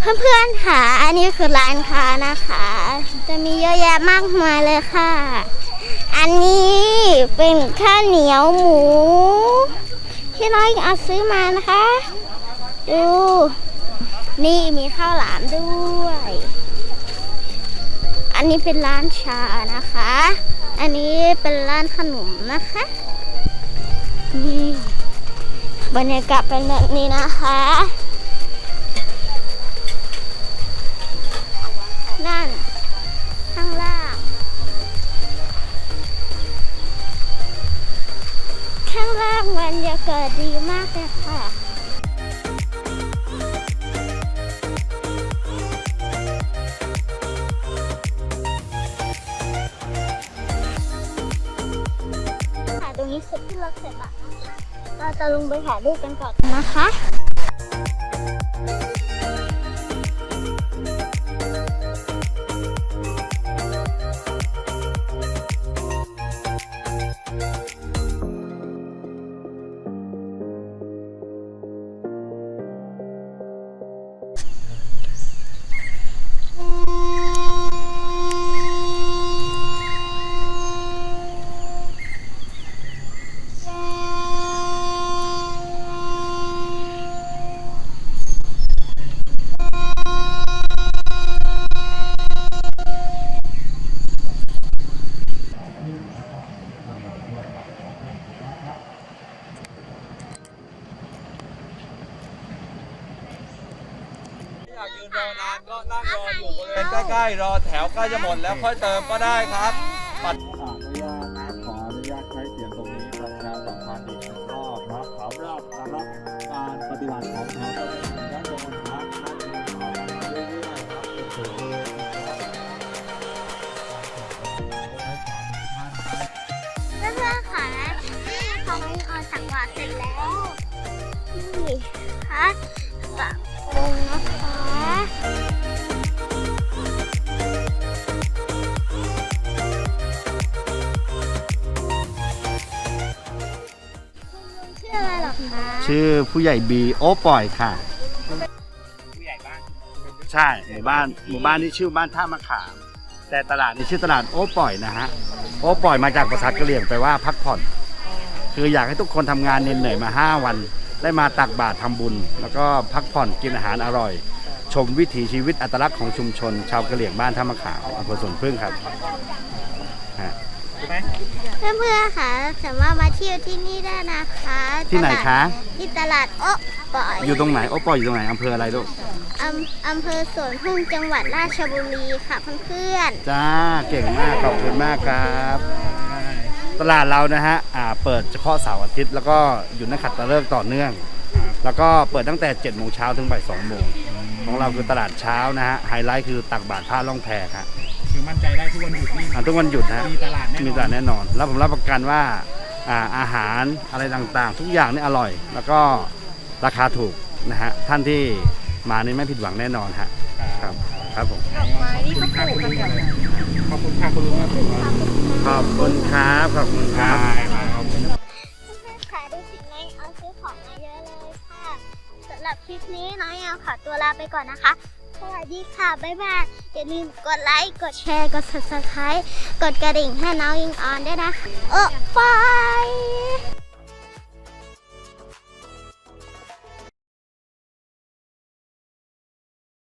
เพื่อนๆค่ะ อันนี้คือร้านค้านะคะ จะมีเยอะแยะมากมายเลยค่ะ อันนี้เป็นข้าวเหนียวหมู ที่น้อยเอาซื้อมานะคะ ดู นี่มีข้าวหลามด้วย อันนี้เป็นร้านชานะคะ อันนี้เป็นร้านขนมนะคะ นี่บรรยากาศเป็นแบบนี้นะคะ กาศดีมากเลยค่ะถ่าตรงนี้เสร็จที่เราเสร็จแล้วนะคะ เราจะลงไปถ่ายรูปกันก่อนนะคะ อยากยืนรอนานก็นั่งรออยู่บริเวณใกล้ๆ รอแถวใกล้จะหมดแล้วค่อยเติมก็ได้ครับบัตรขออนุญาตขออนุญาตใช้เสียงตรงนี้ประชาสัมพันธ์อีกรอบนะสำหรับรับการปฏิบัติของเราด้านบนครับท่านขอมาเรื่อยๆครับเป็นตัวเลขนะครับเพื่อนๆค่ะของออสักหวาเสร็จแล้วนี่ค่ะปะองค์นะคะ ชื่ออะไรหรอคะชื่อผู้ใหญ่บีโอ้ปล่อยค่ะใช่หมู่บ้านหมู่บ้านนี้ชื่อบ้านท่ามะขาม แต่ตลาดนี้ชื่อตลาดโอ้ปล่อยนะฮะโอ้ปล่อยมาจากภาษากะเหรี่ยงแปลว่าพักผ่อน คืออยากให้ทุกคนทำงานเหนื่อยๆมา 5 วัน ได้มาตักบาตรทำบุญ แล้วก็พักผ่อนกินอาหารอร่อย ชมวิถีชีวิตอัตลักษณ์ของชุมชน ชาวกะเหรี่ยงบ้านท่ามะขามอำเภอสวนพึ่งครับฮะเพื่อนๆค่ะสามารถมาเที่ยวที่นี่ได้นะคะที่ไหนคะตลาดที่ตลาดโอ๊ะปล่อยอยู่ตรงไหนโอ้ปล่อยอยู่ตรงไหนอำเภออะไรลูก อำอำเภอสวนพึ่งจังหวัดราชบุรีค่ะเพื่อนจ้าเก่งมากขอบคุณมากครับ ตลาดเรานะฮะอ่าเปิดเฉพาะเสาร์อาทิตย์แล้วก็หยุดนักขัตฤกษ์ต่อเนื่อง แล้วก็เปิดตั้งแต่7โมงเช้าถึงบ่าย2โมงของเราคือตลาดเช้านะฮะไฮไลท์คือตักบาตรผ้าล่องแพครับคือมั่นใจได้ทุกวันหยุดนี่อ่าทุกวันหยุดนะฮะมีตลาดแน่นอนมีตลาดแน่นอน แล้วผมรับประกันว่าอ่าอาหารอะไรต่างๆ ทุกอย่างนี่อร่อย แล้วก็ราคาถูกนะฮะท่านที่มานี่ไม่ผิดหวังแน่นอนฮะครับครับผมขอบคุณค่ะคุณลุงเลยขอบคุณค่ะคุณลุงครับขอบคุณครับขอบคุณครับ รับคลิปนี้น้อยแอลขอตัวลาไปก่อนนะคะ สวัสดีค่ะ บ๊ายบาย อย่าลืมกดไลค์ กดแชร์ กด subscribe กดกระดิ่งให้น้องยิงออนด้วยนะ เออไป